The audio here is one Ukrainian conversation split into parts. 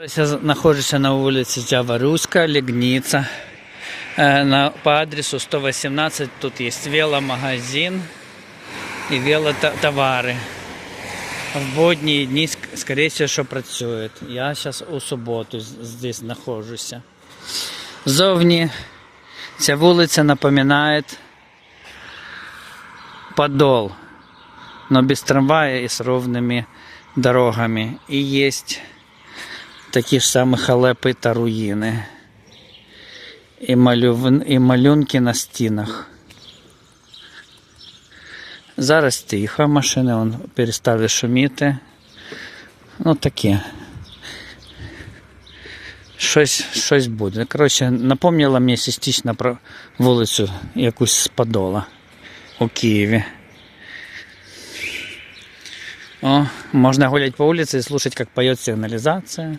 Я знаходжуся на вулиці Джаваруська, Лігніця. Е, по адресу 118 тут є веломагазин і велотовари. В будні дні, ск- скорее всего, що працюють. Я зараз у суботу з- здесь знаходжуся. Зовні ця вулиця напоминає Подол, но без трамвая и с ровными дорогами. И есть такі ж самі халепи та руїни. І, малюв... і малюнки на стінах. Зараз тихо, машини вон, перестали шуміти. Ну таке. Щось, щось буде. Коротше, напомнила мені частично про вулицю якусь з Подола у Києві. О, можно гулять по улице и слушать, как поет сигнализация.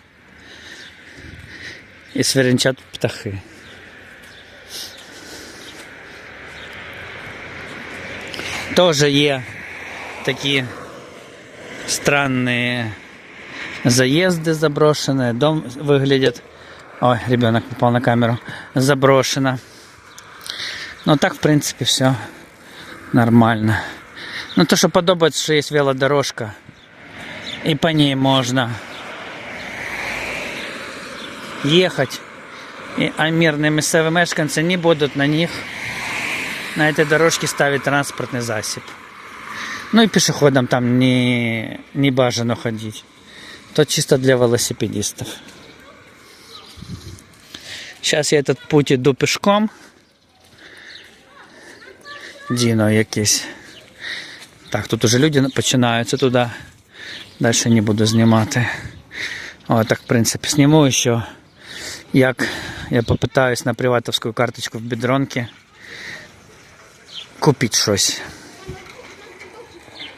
И сверенчат птахи. Тоже є такі странные заезды заброшенные. Дом выглядит... Ой, ребенок попал на камеру. Заброшено. Ну так, в принципе, все нормально. Ну то, що подобається, що є велодорожка. І по ній можна їхати. А мирні місцеві мешканці не будуть на них, на этой дорожке ставити транспортний засіб. Ну і пішоходам там не, не бажано ходити. То чисто для велосипедистів. Зараз я этот путь іду пішком. Діно якийсь. Так, тут уже люди починаються туди. Далі не буду знімати. О, так, в принципі, зніму ще, як я попитаюсь на приватовську карточку в бідронки купити щось.